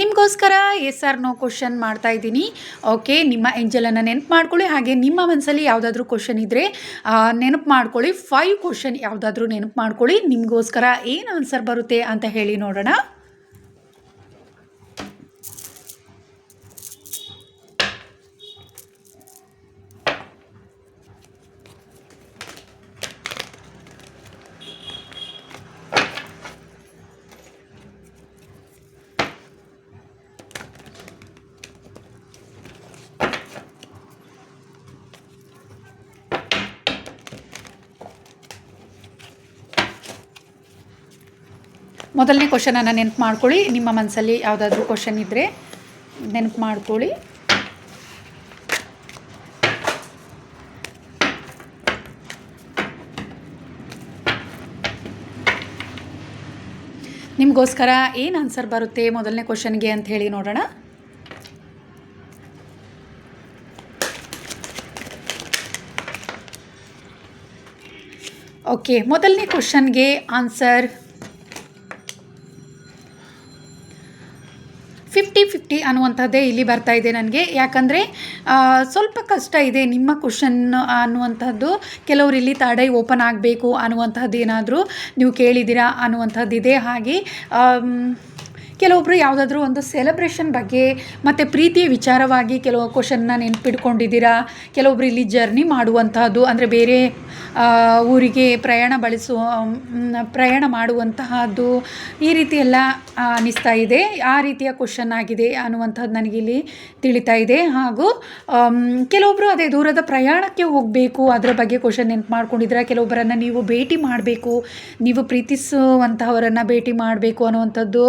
ನಿಮಗೋಸ್ಕರ S R no question ಮಾಡ್ತಾ ಇದ್ದೀನಿ. ಓಕೆ ನಿಮ್ಮ ಏಂಜಲನ್ನು ನೆನಪು ಮಾಡ್ಕೊಳ್ಳಿ, ಹಾಗೆ ನಿಮ್ಮ ಮನಸ್ಸಲ್ಲಿ ಯಾವುದಾದ್ರೂ ಕ್ವಶನ್ ಇದ್ದರೆ ನೆನಪು ಮಾಡ್ಕೊಳ್ಳಿ ಫೈವ್ ಕ್ವಶನ್ ಯಾವುದಾದ್ರೂ ನೆನಪು ಮಾಡ್ಕೊಳ್ಳಿ, ನಿಮಗೋಸ್ಕರ ಏನು ಆನ್ಸರ್ ಬರುತ್ತೆ ಅಂತ ಹೇಳಿ ನೋಡೋಣ. ಮೊದಲನೇ ಕ್ವಶನನ್ನು ನೆನಪು ಮಾಡ್ಕೊಳ್ಳಿ. ನಿಮ್ಮ ಮನಸ್ಸಲ್ಲಿ ಯಾವುದಾದ್ರೂ ಕ್ವಶನ್ ಇದ್ದರೆ ನೆನಪು ಮಾಡ್ಕೊಳ್ಳಿ. ನಿಮಗೋಸ್ಕರ ಏನು ಆನ್ಸರ್ ಬರುತ್ತೆ ಮೊದಲನೇ ಕ್ವಶನ್ಗೆ ಅಂತ ಹೇಳಿ ನೋಡೋಣ. ಓಕೆ ಮೊದಲನೇ ಕ್ವಶನ್ಗೆ ಆನ್ಸರ್ ಫಿಫ್ಟಿ ಫಿಫ್ಟಿ ಅನ್ನುವಂಥದ್ದೇ ಇಲ್ಲಿ ಬರ್ತಾ ಇದೆ ನನಗೆ. ಯಾಕಂದರೆ ಸ್ವಲ್ಪ ಕಷ್ಟ ಇದೆ ನಿಮ್ಮ ಕ್ವಶನ್ ಅನ್ನುವಂಥದ್ದು. ಕೆಲವರು ಇಲ್ಲಿ ತಡೈ ಓಪನ್ ಆಗಬೇಕು ಅನ್ನುವಂಥದ್ದು ಏನಾದರೂ ನೀವು ಕೇಳಿದ್ದೀರಾ ಅನ್ನುವಂಥದ್ದಿದೆ. ಹಾಗೆ ಆಮ್, ಕೆಲವೊಬ್ಬರು ಯಾವುದಾದ್ರೂ ಒಂದು ಸೆಲೆಬ್ರೇಷನ್ ಬಗ್ಗೆ ಮತ್ತು ಪ್ರೀತಿಯ ವಿಚಾರವಾಗಿ ಕೆಲವು ಕ್ವಶನ್ನ ನೆನ್ಪಿಟ್ಕೊಂಡಿದ್ದೀರಾ ಕೆಲವೊಬ್ರು ಇಲ್ಲಿ ಜರ್ನಿ ಮಾಡುವಂತಹದ್ದು, ಅಂದರೆ ಬೇರೆ ಊರಿಗೆ ಪ್ರಯಾಣ ಬಳಸುವ ಪ್ರಯಾಣ ಮಾಡುವಂತಹದ್ದು ಈ ರೀತಿ ಎಲ್ಲ ಅನಿಸ್ತಾ ಇದೆ. ಆ ರೀತಿಯ ಕ್ವಶನ್ ಆಗಿದೆ ಅನ್ನುವಂಥದ್ದು ನನಗಿಲ್ಲಿ ತಿಳಿತಾ ಇದೆ. ಹಾಗೂ ಕೆಲವೊಬ್ಬರು ಅದೇ ದೂರದ ಪ್ರಯಾಣಕ್ಕೆ ಹೋಗಬೇಕು, ಅದರ ಬಗ್ಗೆ ಕ್ವಶನ್ ನೆನ್ಪು ಮಾಡ್ಕೊಂಡಿದ್ರೆ ಕೆಲವೊಬ್ಬರನ್ನು ನೀವು ಭೇಟಿ ಮಾಡಬೇಕು, ನೀವು ಪ್ರೀತಿಸುವಂತಹವರನ್ನು ಭೇಟಿ ಮಾಡಬೇಕು ಅನ್ನುವಂಥದ್ದು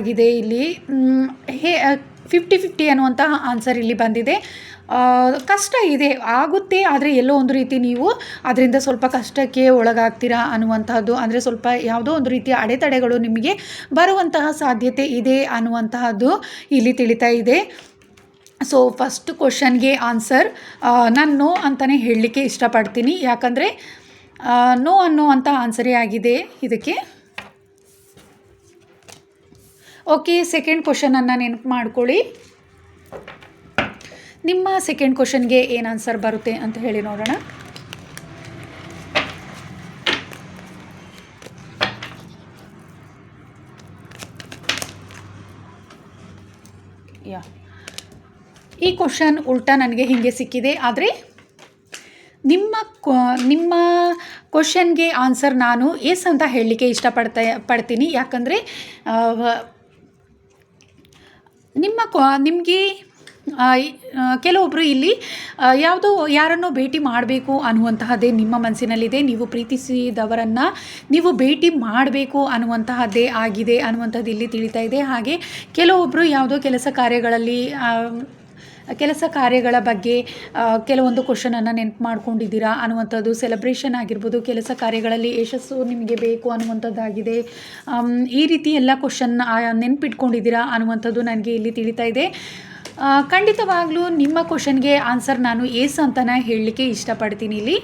ಆಗಿದೆ ಇಲ್ಲಿ. ಹೇ ಫಿಫ್ಟಿ ಫಿಫ್ಟಿ ಅನ್ನುವಂತಹ ಆನ್ಸರ್ ಇಲ್ಲಿ ಬಂದಿದೆ. ಕಷ್ಟ ಇದೆ, ಆಗುತ್ತೆ, ಆದರೆ ಎಲ್ಲೋ ಒಂದು ರೀತಿ ನೀವು ಅದರಿಂದ ಸ್ವಲ್ಪ ಕಷ್ಟಕ್ಕೆ ಒಳಗಾಗ್ತೀರಾ ಅನ್ನುವಂತಹದ್ದು, ಅಂದರೆ ಸ್ವಲ್ಪ ಯಾವುದೋ ಒಂದು ರೀತಿಯ ಅಡೆತಡೆಗಳು ನಿಮಗೆ ಬರುವಂತಹ ಸಾಧ್ಯತೆ ಇದೆ ಅನ್ನುವಂತಹದ್ದು ಇಲ್ಲಿ ತಿಳಿತಾ ಇದೆ. ಸೊ ಫಸ್ಟ್ ಕ್ವಶನ್ಗೆ ಆನ್ಸರ್ ನಾನು ನೋ ಅಂತಲೇ ಹೇಳಲಿಕ್ಕೆ ಇಷ್ಟಪಡ್ತೀನಿ. ಯಾಕಂದರೆ ನೋ ಅನ್ನುವಂಥ ಆನ್ಸರೇ ಆಗಿದೆ. ಇದಕ್ಕೆ ಓಕೆ ಸೆಕೆಂಡ್ ಕ್ವಶನನ್ನು ನೆನಪು ಮಾಡ್ಕೊಳ್ಳಿ. ನಿಮ್ಮ ಸೆಕೆಂಡ್ ಕ್ವಶನ್ಗೆ ಏನು ಆನ್ಸರ್ ಬರುತ್ತೆ ಅಂತ ಹೇಳಿ ನೋಡೋಣ. ಯಾ ಈ ಕ್ವಶನ್ ಉಲ್ಟಾ ನನಗೆ ಹೀಗೆ ಸಿಕ್ಕಿದೆ, ಆದರೆ ನಿಮ್ಮ ನಿಮ್ಮ ಕ್ವಶನ್ಗೆ ಆನ್ಸರ್ ನಾನು ಎಸ್ ಅಂತ ಹೇಳಲಿಕ್ಕೆ ಇಷ್ಟಪಡ್ತಾ, ಪಡ್ತೀನಿ. ಯಾಕಂದರೆ ನಿಮ್ಮ ನಿಮಗೆ ಕೆಲವೊಬ್ಬರು ಇಲ್ಲಿ ಯಾವುದೋ ಯಾರನ್ನೋ ಭೇಟಿ ಮಾಡಬೇಕು ಅನ್ನುವಂತಹದ್ದೇ ನಿಮ್ಮ ಮನಸ್ಸಿನಲ್ಲಿದೆ ನೀವು ಪ್ರೀತಿಸಿದವರನ್ನು ನೀವು ಭೇಟಿ ಮಾಡಬೇಕು ಅನ್ನುವಂತಹದ್ದೇ ಆಗಿದೆ ಅನ್ನುವಂಥದ್ದು ಇಲ್ಲಿ ತಿಳಿತಾ ಇದೆ. ಹಾಗೆ ಕೆಲವೊಬ್ಬರು ಯಾವುದೋ ಕೆಲಸ ಕಾರ್ಯಗಳಲ್ಲಿ ಕೆಲಸ ಕಾರ್ಯಗಳ ಬಗ್ಗೆ ಕೆಲವೊಂದು ಕ್ವಶನನ್ನು ನೆನಪು ಮಾಡ್ಕೊಂಡಿದ್ದೀರಾ ಅನ್ನುವಂಥದ್ದು ಸೆಲೆಬ್ರೇಷನ್ ಆಗಿರ್ಬೋದು, ಕೆಲಸ ಕಾರ್ಯಗಳಲ್ಲಿ ಯಶಸ್ಸು ನಿಮಗೆ ಬೇಕು ಅನ್ನುವಂಥದ್ದಾಗಿದೆ. ಈ ರೀತಿ ಎಲ್ಲ ಕ್ವಶನ್ ನೆನಪಿಟ್ಕೊಂಡಿದ್ದೀರಾ ಅನ್ನುವಂಥದ್ದು ನನಗೆ ಇಲ್ಲಿ ತಿಳಿತಾ ಇದೆ. ಖಂಡಿತವಾಗಲೂ ನಿಮ್ಮ ಕ್ವಶನ್ಗೆ ಆನ್ಸರ್ ನಾನು ಏಸ್ ಅಂತಲೇ ಹೇಳಲಿಕ್ಕೆ ಇಷ್ಟಪಡ್ತೀನಿ ಇಲ್ಲಿ.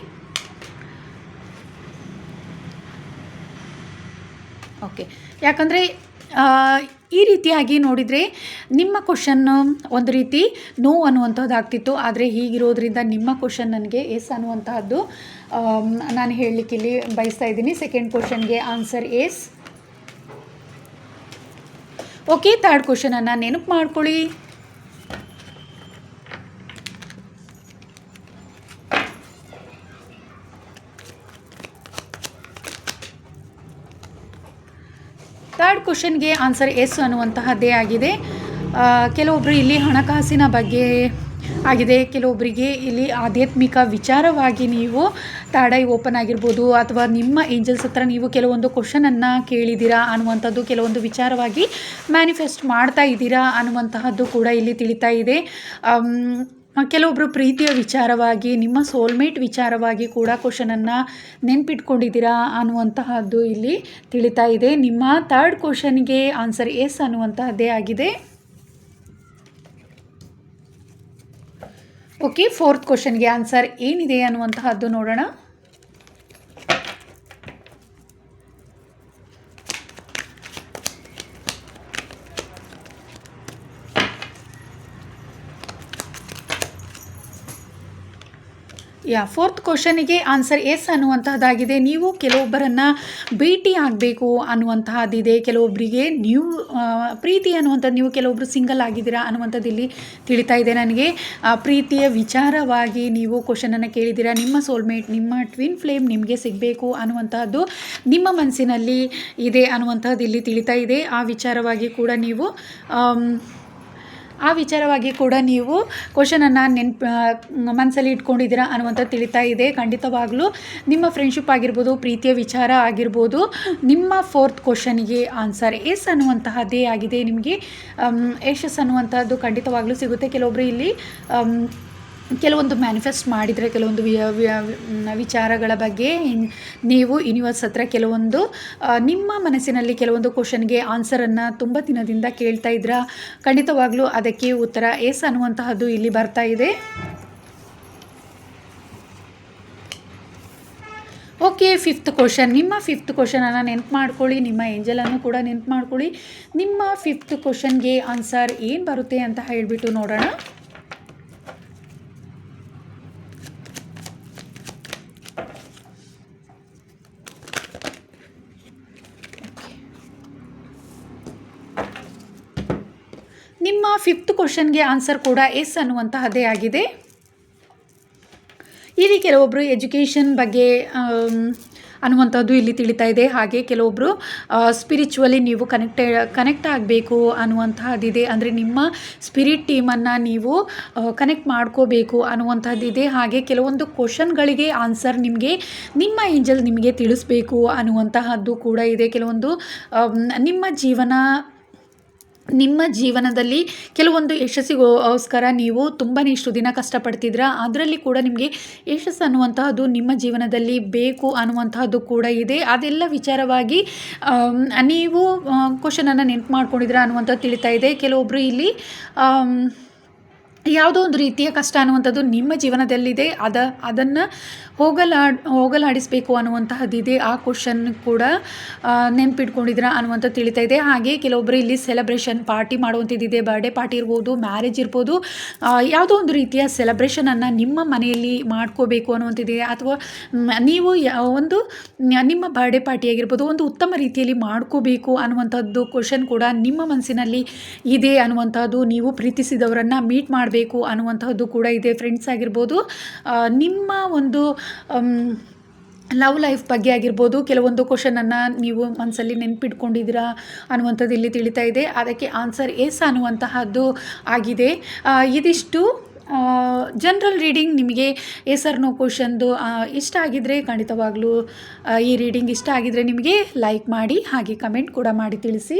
ಓಕೆ ಯಾಕಂದರೆ ಈ ರೀತಿಯಾಗಿ ನೋಡಿದರೆ ನಿಮ್ಮ ಕ್ವಶನ್ ಒಂದು ರೀತಿ ನೋ ಅನ್ನುವಂಥದ್ದು ಆಗ್ತಿತ್ತು ಆದರೆ ಹೀಗಿರೋದ್ರಿಂದ ನಿಮ್ಮ ಕ್ವಶನ್ ನನಗೆ ಎಸ್ ಅನ್ನುವಂತಹದ್ದು ನಾನು ಹೇಳಲಿಕ್ಕೆ ಇಲ್ಲಿ ಬಯಸ್ತಾ ಇದ್ದೀನಿ. ಸೆಕೆಂಡ್ ಕ್ವಶನ್ಗೆ ಆನ್ಸರ್ ಎಸ್ ಓಕೆ ಥರ್ಡ್ ಕ್ವಶನನ್ನು ನೆನಪು ಮಾಡ್ಕೊಳ್ಳಿ. ಥರ್ಡ್ ಕ್ವಶನ್ಗೆ ಆನ್ಸರ್ ಎಸ್ ಅನ್ನುವಂತಹದ್ದೇ ಆಗಿದೆ. ಕೆಲವೊಬ್ಬರು ಇಲ್ಲಿ ಹಣಕಾಸಿನ ಬಗ್ಗೆ ಆಗಿದೆ ಕೆಲವೊಬ್ಬರಿಗೆ ಇಲ್ಲಿ ಆಧ್ಯಾತ್ಮಿಕ ವಿಚಾರವಾಗಿ ನೀವು ತಾಡೈ ಓಪನ್ ಆಗಿರ್ಬೋದು, ಅಥವಾ ನಿಮ್ಮ ಏಂಜಲ್ಸ್ ಹತ್ರ ನೀವು ಕೆಲವೊಂದು ಕ್ವಶನನ್ನು ಕೇಳಿದ್ದೀರಾ ಅನ್ನುವಂಥದ್ದು ಕೆಲವೊಂದು ವಿಚಾರವಾಗಿ ಮ್ಯಾನಿಫೆಸ್ಟ್ ಮಾಡ್ತಾ ಇದ್ದೀರಾ ಅನ್ನುವಂತಹದ್ದು ಕೂಡ ಇಲ್ಲಿ ತಿಳಿತಾ ಇದೆ. ಕೆಲವೊಬ್ಬರು ಪ್ರೀತಿಯ ವಿಚಾರವಾಗಿ, ನಿಮ್ಮ ಸೋಲ್ಮೇಟ್ ವಿಚಾರವಾಗಿ ಕೂಡ ಕ್ವಶನನ್ನು ನೆನ್ಪಿಟ್ಕೊಂಡಿದ್ದೀರಾ ಅನ್ನುವಂತಹದ್ದು ಇಲ್ಲಿ ತಿಳಿತಾ ಇದೆ. ನಿಮ್ಮ ಥರ್ಡ್ ಕ್ವಶನ್ಗೆ ಆನ್ಸರ್ ಎಸ್ ಅನ್ನುವಂತಹದ್ದೇ ಆಗಿದೆ. ಓಕೆ ಫೋರ್ತ್ ಕ್ವಶನ್ಗೆ ಆನ್ಸರ್ ಏನಿದೆ ಅನ್ನುವಂತಹದ್ದು ನೋಡೋಣ. ಯಾ ಫೋರ್ತ್ ಕ್ವಶನಿಗೆ ಆನ್ಸರ್ ಎಸ್ ಅನ್ನುವಂತಹದ್ದಾಗಿದೆ. ನೀವು ಕೆಲವೊಬ್ಬರನ್ನು ಭೇಟಿ ಆಗಬೇಕು ಅನ್ನುವಂತಹದ್ದಿದೆ. ಕೆಲವೊಬ್ಬರಿಗೆ ನೀವು ಪ್ರೀತಿ ಅನ್ನುವಂಥದ್ದು ನೀವು ಕೆಲವೊಬ್ಬರು ಸಿಂಗಲ್ ಆಗಿದ್ದೀರಾ ಅನ್ನುವಂಥದ್ದು ಇಲ್ಲಿ ತಿಳಿತಾ ಇದೆ ನನಗೆ. ಆ, ಪ್ರೀತಿಯ ವಿಚಾರವಾಗಿ ನೀವು ಕ್ವಶನನ್ನು ಕೇಳಿದ್ದೀರಾ? ನಿಮ್ಮ ಸೋಲ್ಮೇಟ್ ನಿಮ್ಮ ಟ್ವಿನ್ ಫ್ಲೇಮ್ ನಿಮಗೆ ಸಿಗಬೇಕು ಅನ್ನುವಂತಹದ್ದು ನಿಮ್ಮ ಮನಸ್ಸಿನಲ್ಲಿ ಇದೆ ಅನ್ನುವಂಥದ್ದು ಇಲ್ಲಿ ತಿಳಿತಾ ಇದೆ. ಆ ವಿಚಾರವಾಗಿ ಕೂಡ ನೀವು ಆ ವಿಚಾರವಾಗಿ ಕೂಡ ನೀವು ಕ್ವಶನನ್ನು ನೆನ್ಪು ಮನಸ್ಸಲ್ಲಿ ಇಟ್ಕೊಂಡಿದ್ದೀರಾ ಅನ್ನುವಂಥ ತಿಳಿತಾ ಇದೆ. ಖಂಡಿತವಾಗ್ಲೂ ನಿಮ್ಮ ಫ್ರೆಂಡ್ಶಿಪ್ ಆಗಿರ್ಬೋದು, ಪ್ರೀತಿಯ ವಿಚಾರ ಆಗಿರ್ಬೋದು, ನಿಮ್ಮ ಫೋರ್ತ್ ಕ್ವಶನಿಗೆ ಆನ್ಸರ್ ಎಸ್ ಅನ್ನುವಂತಹದ್ದೇ ಆಗಿದೆ ನಿಮಗೆ. ಯಶಸ್ ಅನ್ನುವಂಥದ್ದು ಖಂಡಿತವಾಗ್ಲೂ ಸಿಗುತ್ತೆ. ಕೆಲವೊಬ್ಬರು ಇಲ್ಲಿ ಕೆಲವೊಂದು ಮ್ಯಾನಿಫೆಸ್ಟ್ ಮಾಡಿದರೆ, ಕೆಲವೊಂದು ವಿಚಾರಗಳ ಬಗ್ಗೆ ನೀವು ಯೂನಿವರ್ಸ್ ಹತ್ರ ಕೆಲವೊಂದು ನಿಮ್ಮ ಮನಸ್ಸಿನಲ್ಲಿ ಕೆಲವೊಂದು ಕ್ವಶನ್ಗೆ ಆನ್ಸರನ್ನು ತುಂಬ ದಿನದಿಂದ ಕೇಳ್ತಾ ಇದ್ದೀರಾ ಖಂಡಿತವಾಗ್ಲೂ ಅದಕ್ಕೆ ಉತ್ತರ ಎಸ್ ಅನ್ನುವಂತಹದ್ದು ಇಲ್ಲಿ ಬರ್ತಾ ಇದೆ. ಓಕೆ ಫಿಫ್ತ್ ಕ್ವಶನ್ ನಿಮ್ಮ ಫಿಫ್ತ್ ಕ್ವಶನನ್ನು ನೆನ್ಪು ಮಾಡ್ಕೊಳ್ಳಿ. ನಿಮ್ಮ ಏಂಜಲನ್ನು ಕೂಡ ನೆನ್ಪು ಮಾಡ್ಕೊಳ್ಳಿ. ನಿಮ್ಮ ಫಿಫ್ತ್ ಕ್ವಶನ್ಗೆ ಆನ್ಸರ್ ಏನು ಬರುತ್ತೆ ಅಂತ ಹೇಳಿಬಿಟ್ಟು ನೋಡೋಣ. ನಿಮ್ಮ ಫಿಫ್ತ್ ಕ್ವಶನ್ಗೆ ಆನ್ಸರ್ ಕೂಡ ಎಸ್ ಅನ್ನುವಂತಹದ್ದೇ ಆಗಿದೆ. ಇಲ್ಲಿ ಕೆಲವೊಬ್ಬರು ಎಜುಕೇಷನ್ ಬಗ್ಗೆ ಅನ್ನುವಂಥದ್ದು ಇಲ್ಲಿ ತಿಳಿತಾ ಇದೆ. ಹಾಗೆ ಕೆಲವೊಬ್ಬರು ಸ್ಪಿರಿಚುವಲಿ ನೀವು ಕನೆಕ್ಟ್ ಕನೆಕ್ಟ್ ಆಗಬೇಕು ಅನ್ನುವಂತಹದ್ದಿದೆ. ಅಂದರೆ ನಿಮ್ಮ ಸ್ಪಿರಿಟ್ ಟೀಮನ್ನು ನೀವು ಕನೆಕ್ಟ್ ಮಾಡ್ಕೋಬೇಕು ಅನ್ನುವಂಥದ್ದಿದೆ ಹಾಗೆ ಕೆಲವೊಂದು ಕ್ವಶನ್ಗಳಿಗೆ ಆನ್ಸರ್ ನಿಮಗೆ, ನಿಮ್ಮ ಏಂಜಲ್ ನಿಮಗೆ ತಿಳಿಸ್ಬೇಕು ಅನ್ನುವಂತಹದ್ದು ಕೂಡ ಇದೆ. ಕೆಲವೊಂದು ನಿಮ್ಮ ಜೀವನ ನಿಮ್ಮ ಜೀವನದಲ್ಲಿ ಕೆಲವೊಂದು ಯಶಸ್ಸಿಗೋಸ್ಕರ ನೀವು ತುಂಬಾ ಇಷ್ಟು ದಿನ ಕಷ್ಟಪಡ್ತಿದ್ರ? ಅದರಲ್ಲಿ ಕೂಡ ನಿಮಗೆ ಯಶಸ್ಸು ಅನ್ನುವಂತಹದ್ದು ನಿಮ್ಮ ಜೀವನದಲ್ಲಿ ಬೇಕು ಅನ್ನುವಂತಹದ್ದು ಕೂಡ ಇದೆ. ಅದೆಲ್ಲ ವಿಚಾರವಾಗಿ ನೀವು ಕ್ವಶನನ್ನು ನೆನ್ಪು ಮಾಡ್ಕೊಂಡಿದ್ರ ಅನ್ನುವಂಥದ್ದು ತಿಳಿತಾ ಇದೆ. ಕೆಲವೊಬ್ಬರು ಇಲ್ಲಿ ಯಾವುದೋ ಒಂದು ರೀತಿಯ ಕಷ್ಟ ಅನ್ನುವಂಥದ್ದು ನಿಮ್ಮ ಜೀವನದಲ್ಲಿದೆ. ಅದ, ಅದನ್ನು ಹೋಗಲಾಡ್ ಹೋಗಲಾಡಿಸಬೇಕು ಅನ್ನುವಂತಹದ್ದಿದೆ. ಆ ಕ್ವಶನ್ ಕೂಡ ನೆನ್ಪಿಟ್ಕೊಂಡಿದ್ರ ಅನ್ನುವಂಥದ್ದು ತಿಳಿತಾ ಇದೆ. ಹಾಗೆ ಕೆಲವೊಬ್ಬರು ಇಲ್ಲಿ ಸೆಲೆಬ್ರೇಷನ್ ಪಾರ್ಟಿ ಮಾಡುವಂಥದ್ದಿದೆ. ಬರ್ಡೇ ಪಾರ್ಟಿ ಇರ್ಬೋದು ಮ್ಯಾರೇಜ್ ಇರ್ಬೋದು ಯಾವುದೋ ಒಂದು ರೀತಿಯ ಸೆಲೆಬ್ರೇಷನನ್ನು ನಿಮ್ಮ ಮನೆಯಲ್ಲಿ ಮಾಡ್ಕೋಬೇಕು ಅನ್ನುವಂಥದ್ದಿದೆ. ಅಥವಾ ನೀವು ಒಂದು, ನಿಮ್ಮ ಬರ್ಡೇ ಪಾರ್ಟಿ ಆಗಿರ್ಬೋದು, ಒಂದು ಉತ್ತಮ ರೀತಿಯಲ್ಲಿ ಮಾಡ್ಕೋಬೇಕು ಅನ್ನುವಂಥದ್ದು ಕ್ವಶನ್ ಕೂಡ ನಿಮ್ಮ ಮನಸ್ಸಿನಲ್ಲಿ ಇದೆ ಅನ್ನುವಂಥದ್ದು ನೀವು ಪ್ರೀತಿಸಿದವರನ್ನು ಮೀಟ್ ಮಾಡಬೇಕು ಅನ್ನುವಂತಹದ್ದು ಕೂಡ ಇದೆ ಫ್ರೆಂಡ್ಸ್ ಆಗಿರ್ಬೋದು. ನಿಮ್ಮ ಒಂದು ಲವ್ ಲೈಫ್ ಬಗ್ಗೆ ಆಗಿರ್ಬೋದು, ಕೆಲವೊಂದು ಕ್ವಶನನ್ನು ನೀವು ಮನಸ್ಸಲ್ಲಿ ನೆನ್ಪಿಟ್ಕೊಂಡಿದ್ದೀರಾ ಅನ್ನುವಂಥದ್ದು ಇಲ್ಲಿ ತಿಳಿತಾ ಇದೆ. ಅದಕ್ಕೆ ಆನ್ಸರ್ ಎಸ್ ಅನ್ನುವಂತಹದ್ದು ಆಗಿದೆ. ಇದಿಷ್ಟು. ಜನರಲ್ ರೀಡಿಂಗ್ ನಿಮಗೆ ನೋ ಕ್ವಶನ್ದು ಇಷ್ಟ ಆಗಿದ್ದರೆ ಖಂಡಿತವಾಗ್ಲೂ ಈ ರೀಡಿಂಗ್ ಇಷ್ಟ ಆಗಿದ್ದರೆ ನಿಮಗೆ ಲೈಕ್ ಮಾಡಿ, ಹಾಗೆ ಕಮೆಂಟ್ ಕೂಡ ಮಾಡಿ ತಿಳಿಸಿ.